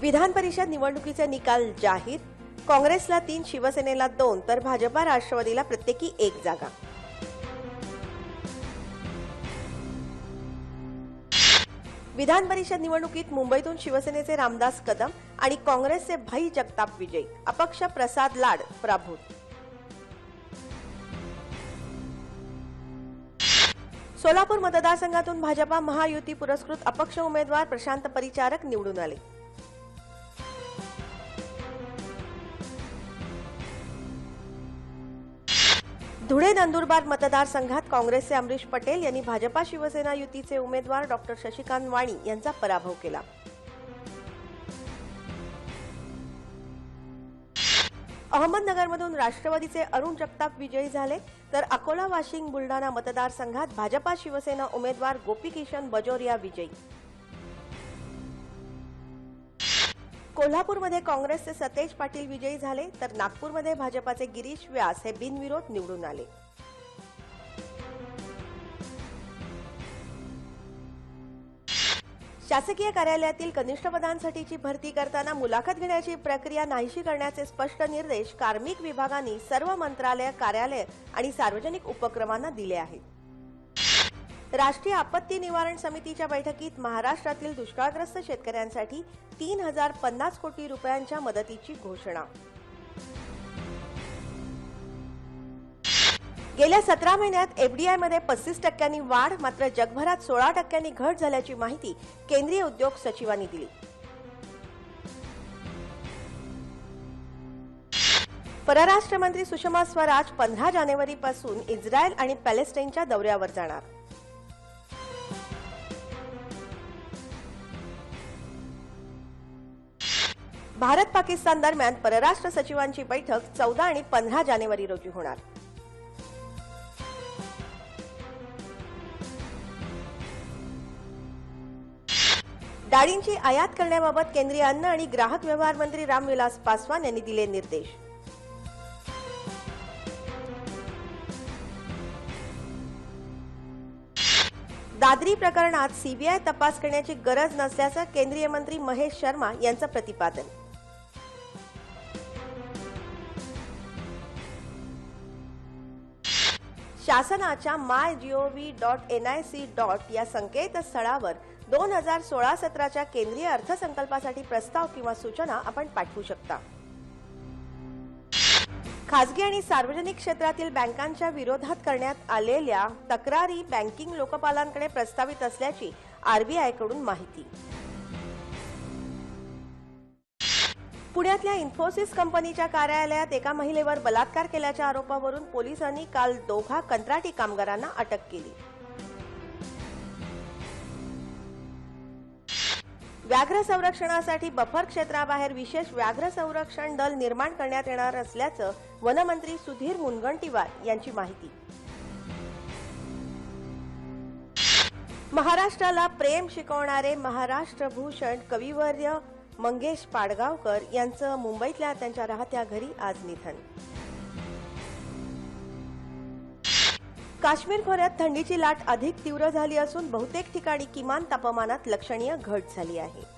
विधान परिषद निवडणुकीचे निकाल जाहीर. काँग्रेसला तीन शिवसेनेला दोन तर भाजपा राष्ट्रवादीला प्रत्येकी एक जागा. विधान परिषद निवडणुकीत मुंबईतून शिवसेनेचे रामदास कदम आणि काँग्रेसचे भाई जगताप विजयी. अपक्ष प्रसाद लाड पराभूत सोलापूर मतदारसंघातून भाजपा महायुती पुरस्कृत अपक्ष उमेदवार प्रशांत परिचारक निवडून आले. धुळे नंदुरबार मतदारसंघात काँग्रेसचे अमरीश पटेल यांनी भाजपा शिवसेना युतीचे उमेदवार डॉक्टर शशिकांत वाणी यांचा पराभव केला. अहमदनगरमधून राष्ट्रवादीचे अरुण जगताप विजयी झाले तर अकोला वाशिंग बुलढाणा मतदारसंघात भाजपा शिवसेना उमेदवार गोपीकिशन बजोरिया विजयी. कोल्हापूरमध्ये काँग्रेसचे सतेज पाटील विजयी झाले तर नागपूरमध्ये भाजपाचे गिरीश व्यास हे बिनविरोध निवडून आले. शासकीय कार्यालयातील कनिष्ठ पदांसाठीची भरती करताना मुलाखत घेण्याची प्रक्रिया नाहीशी करण्याचे स्पष्ट निर्देश कार्मिक विभागाने सर्व मंत्रालय कार्यालय आणि सार्वजनिक उपक्रमांना दिले आहेत. राष्ट्रीय आपत्ती निवारण समितीच्या बैठकीत महाराष्ट्रातील दुष्काळग्रस्त शेतकऱ्यांसाठी तीन हजार पन्नास कोटी रुपयांच्या मदतीची घोषणा. गेल्या सतरा महिन्यात एफडीआयमध्ये पस्तीस टक्क्यांनी वाढ मात्र जगभरात सोळा टक्क्यांनी घट झाल्याची माहिती केंद्रीय उद्योग सचिवांनी दिली. परराष्ट्र मंत्री सुषमा स्वराज पंधरा जानेवारीपासून इस्रायल आणि पॅलेस्टाईनच्या दौऱ्यावर जाणार. भारत पाकिस्तान दरम्यान परराष्ट्र सचिवांची बैठक चौदा आणि पंधरा जानेवारी रोजी होणार. डाळींची आयात करण्याबाबत केंद्रीय अन्न आणि ग्राहक व्यवहार मंत्री रामविलास पासवान यांनी दिले निर्देश. दादरी प्रकरणात सीबीआय तपास करण्याची गरज नसल्याचं केंद्रीय मंत्री महेश शर्मा यांचं प्रतिपादन. शासनाच्या my gov dot N I C dot या संकेतस्थळावर दोन हजार सोळा सतराच्या केंद्रीय अर्थसंकल्पासाठी प्रस्ताव किंवा सूचना आपण पाठवू शकता. खासगी आणि सार्वजनिक क्षेत्रातील बँकांच्या विरोधात करण्यात आलेल्या तक्रारी बँकिंग लोकपालांकडे प्रस्तावित असल्याची आरबीआयकडून माहिती. पुण्यातल्या इन्फोसिस कंपनीच्या कार्यालयात एका महिलेवर बलात्कार केल्याच्या आरोपावरून पोलिसांनी काल दोघा कंत्राटी कामगारांना अटक केली. व्याघ्र संरक्षणासाठी बफर क्षेत्राबाहेर विशेष व्याघ्र संरक्षण दल निर्माण करण्यात येणार असल्याचं वनमंत्री सुधीर मुनगंटीवार यांची माहिती. महाराष्ट्राला प्रेम शिकवणारे महाराष्ट्र भूषण कविवर्य मंगेश पाडगावकर यांचं मुंबईतल्या त्यांच्या राहत्या घरी आज निधन. काश्मीर खोऱ्यात थंडीची लाट अधिक तीव्र झाली असून बहुतेक ठिकाणी किमान तापमानात लक्षणीय घट झाली आहे.